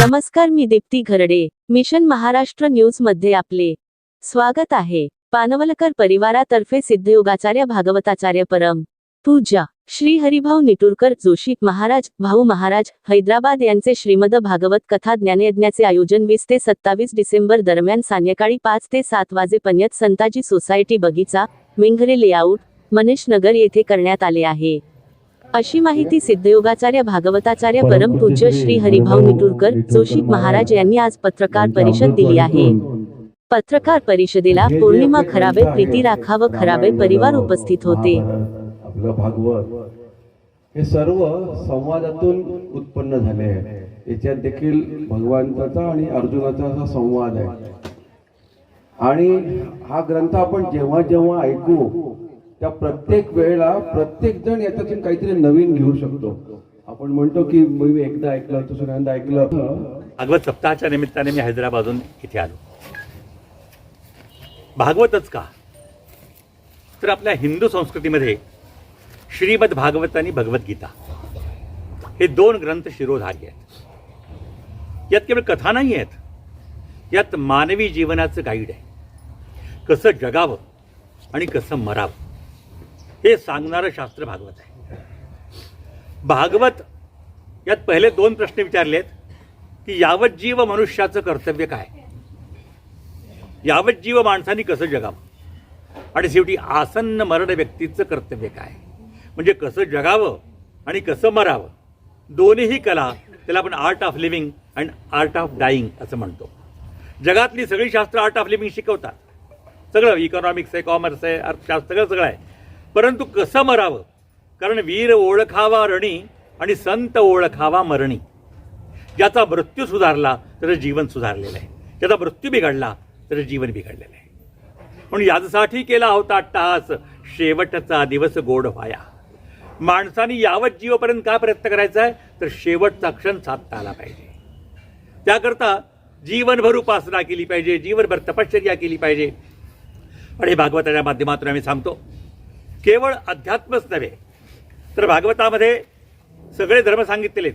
नमस्कार मी दीप्ती घरडे. मिशन महाराष्ट्र न्यूजमध्ये आपले स्वागत आहे. पानवलकर परिवारातर्फे सिद्धयोगाचार्य भागवताचार्य परम पूजा श्री हरिभाऊ निटुरकर जोशी महाराज भाऊ महाराज हैदराबाद यांचे श्रीमद भागवत कथा ज्ञानयज्ञाचे आयोजन वीस ते सत्तावीस डिसेंबर दरम्यान सायंकाळी पाच ते सात वाजेपर्यंत संताजी सोसायटी बगीचा मिंघरे लेआउट मनीष नगर येथे करण्यात आले आहे. अशी माहिती सिद्धयोगाचार्य भागवताचार्य परमपूज्य श्री हरिभाऊ निटुरकर जोशी महाराज यांनी आज पत्रकार परिषद दिली आहे. पत्रकार परिषदेला पौर्णिमा खराबे प्रीती राखाव खराबे परिवार उपस्थित होते. आपलं भागवत. हे सर्व संवादातून उत्पन्न झाले आहे याच्यात देखील भगवंताचा आणि अर्जुनाचा असा संवाद आहे. आणि हा ग्रंथ आपण जेव्हा जेव्हा ऐकू त्या प्रत्येक वेळेला प्रत्येक जण याच्यातून काहीतरी नवीन घेऊ शकतो. आपण म्हणतो की मी एकदा ऐकलं दुसऱ्यांदा ऐकलं. भागवत सप्ताहाच्या निमित्ताने मी हैदराबादहून इथे आलो. भागवतच का? तर आपल्या हिंदू संस्कृतीमध्ये श्रीमद भागवत आणि भगवद्गीता हे दोन ग्रंथ शिरोधारी आहेत. यात केवळ कथा नाही आहेत यात मानवी जीवनाचं गाईड आहे. कसं जगावं आणि कसं मरावं. हे सांगणारं शास्त्र भागवत आहे. भागवत यात पहिले दोन प्रश्न विचारलेत की यावत जीव मनुष्याचं कर्तव्य काय? यावत जीव माणसाने कसं जगावं? आणि शेवटी आसन्न मरण व्यक्तीचं कर्तव्य काय? म्हणजे कसं जगावं आणि कसं मरावं? दोन्हीही कला त्याला आपण art of living and art of dying असं म्हणतो. जगातली सगळी शास्त्र आर्ट ऑफ लिव्हिंग शिकवतात. सगळं इकॉनॉमिक्स आहे कॉमर्स आहे अर्थशास्त्र सगळं सगळं आहे. परंतु कसं मरावं? कारण वीर ओळखावा रणी आणि संत ओळखावा मरणी. ज्याचा मृत्यू सुधारला तर जीवन सुधारलेलं आहे. ज्याचा मृत्यू बिघडला तर जीवन बिघडलेलं आहे. म्हणून यासाठी केला होता अट्टहास शेवटचा दिवस गोड व्हाया. माणसाने यावत जीवपर्यंत काय प्रयत्न करायचा आहे? तर शेवटचा क्षण साधता आला पाहिजे. त्याकरता जीवनभर उपासना केली पाहिजे जीवनभर तपश्चर्या केली पाहिजे. आणि भागवताच्या माध्यमातून आम्ही सांगतो केवळ अध्यात्मच नव्हे तर भागवतामध्ये सगळे धर्म सांगितलेले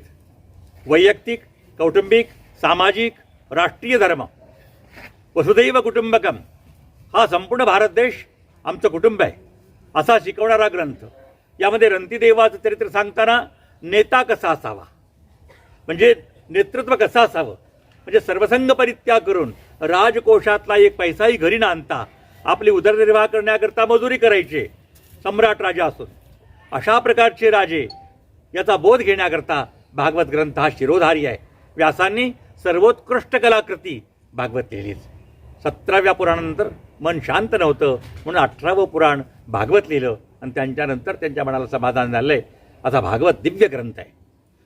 वैयक्तिक कौटुंबिक सामाजिक राष्ट्रीय धर्म. वसुदैव कुटुंबकम. हा संपूर्ण भारत देश आमचं कुटुंब आहे. असा शिकवणारा ग्रंथ. यामध्ये रंतीदेवाचं चरित्र सांगताना नेता कसा असावा? म्हणजे नेतृत्व कसं असावं? म्हणजे सर्वसंग परित्याग करून राजकोषातला एक पैसाही घरी न आणता आपली उदरनिर्वाह करण्याकरता मजुरी करायचे सम्राट राजा असून. अशा प्रकारचे राजे याचा बोध घेण्याकरता भागवत ग्रंथ हा शिरोधारी आहे. व्यासांनी सर्वोत्कृष्ट कलाकृती भागवत लिहिलीच. सतराव्या पुराणानंतर मन शांत नव्हतं म्हणून अठरावं पुराण भागवत लिहिलं आणि त्यांच्यानंतर त्यांच्या मनाला समाधान झालं आहे असा भागवत दिव्य ग्रंथ आहे.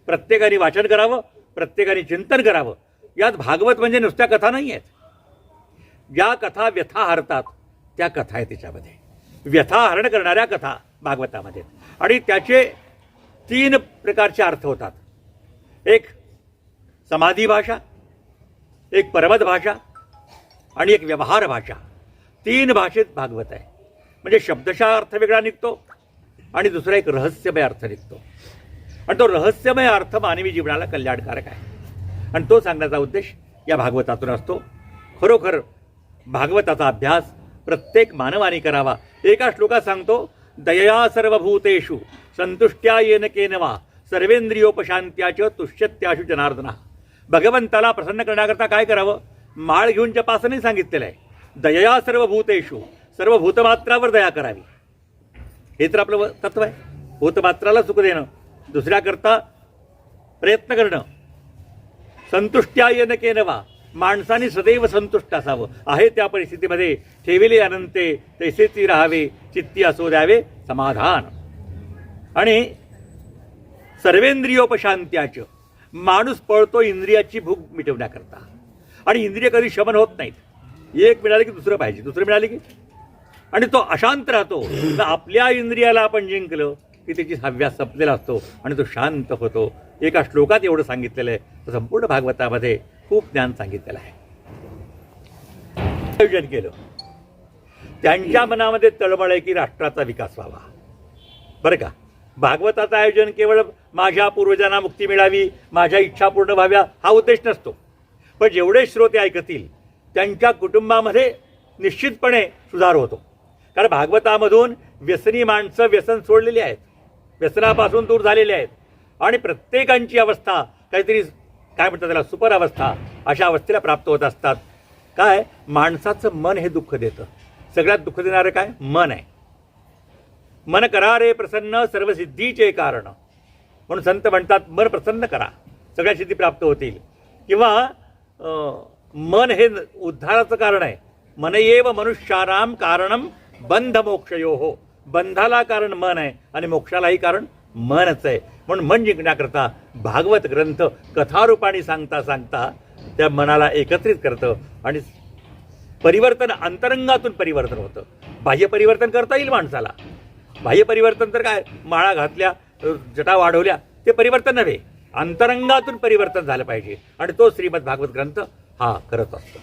प्रत्येकाने वाचन करावं प्रत्येकाने चिंतन करावं. यात भागवत म्हणजे नुसत्या कथा नाही आहेत ज्या कथा व्यथा हरतात त्या कथा आहेत त्याच्यामध्ये व्यथा हरण करणाऱ्या कथा भागवतामध्ये. आणि त्याचे तीन प्रकारचे अर्थ होतात. एक समाधी भाषा एक पर्वत भाषा आणि एक व्यवहार भाषा. तीन भाषेत भागवत आहे. म्हणजे शब्दशः अर्थ वेगळा निघतो आणि दुसरा एक रहस्यमय अर्थ निघतो. आणि तो रहस्यमय अर्थ मानवी जीवनाला कल्याणकारक आहे. आणि तो सांगण्याचा उद्देश या भागवतातून असतो. खरोखर भागवताचा अभ्यास प्रत्येक मानवाने करावा. एका श्लोकात सांगतो दयया सर्वभूतेषु संतुष्ट्या येन केनवा सर्वेंद्रियोपशांत्याच तुष्यत्याशु जनार्दना. भगवंताला प्रसन्न करण्याकरता काय करावं? माळ घेऊन जपासनही सांगितलेलं आहे दयया सर्व भूतेषु सर्व भूतमात्रावर दया करावी. हे तर आपलं तत्व आहे. भूतमात्राला सुख देणं. दुसऱ्याकरता प्रयत्न करणं. संतुष्ट्या येन केनवा माणसाने सदैव संतुष्ट असावं. आहे त्या परिस्थितीमध्ये ठेविले अनंते तैसेची राहावे चित्ती असो द्यावे समाधान. आणि सर्वेंद्रियोपशांत्याचं. माणूस पळतो इंद्रियाची भूक मिटवण्याकरता. आणि इंद्रिय कधी शमन होत नाहीत. एक मिळाले की दुसरं पाहिजे. दुसरं मिळाले की? आणि तो अशांत राहतो. तर आपल्या इंद्रियाला आपण जिंकलं की त्याची हव्यास संपलेला असतो आणि तो शांत होतो. एका श्लोकात एवढं सांगितलेलं आहे. संपूर्ण भागवतामध्ये खूप ज्ञान सांगितलेलं आहे. आयोजन केलं. त्यांच्या मनामध्ये तळमळ आहे की राष्ट्राचा विकास व्हावा. बरं का? भागवताचं आयोजन केवळ माझ्या पूर्वजांना मुक्ती मिळावी माझ्या इच्छा पूर्ण व्हाव्या हा उद्देश नसतो. पण जेवढे श्रोते ऐकतील त्यांच्या कुटुंबामध्ये निश्चितपणे सुधार होतो. कारण भागवतामधून व्यसनी माणसं व्यसन सोडलेली आहेत. व्यसनापासून दूर झालेले आहेत. आणि प्रत्येकांची अवस्था काहीतरी काय म्हणतात त्याला? सुपर अवस्था अशा अवस्थेला प्राप्त होत असतात. काय? माणसाचं मन हे दुःख देतं. सगळ्यात दुःख देणारं काय? मन आहे. मन करा रे प्रसन्न सर्व सिद्धीचे कारण. म्हणून संत म्हणतात मन प्रसन्न करा. सगळ्या सिद्धी प्राप्त होतील. किंवा मन हे उद्धाराचं कारण आहे. मन येव मनुष्याराम कारणम बंध मोक्षयो हो बंधाला कारण मन आहे आणि मोक्षालाही कारण मनच आहे. म्हणून मन जिंकण्याकरता भागवत ग्रंथ कथारूपाने सांगता सांगता त्या मनाला एकत्रित करतं आणि परिवर्तन अंतरंगातून परिवर्तन होतं. बाह्य परिवर्तन करता येईल माणसाला. बाह्य परिवर्तन तर काय? माळा घातल्या जटा वाढवल्या ते परिवर्तन नव्हे. अंतरंगातून परिवर्तन झालं पाहिजे. आणि तो श्रीमद भागवत ग्रंथ हा करत असतो.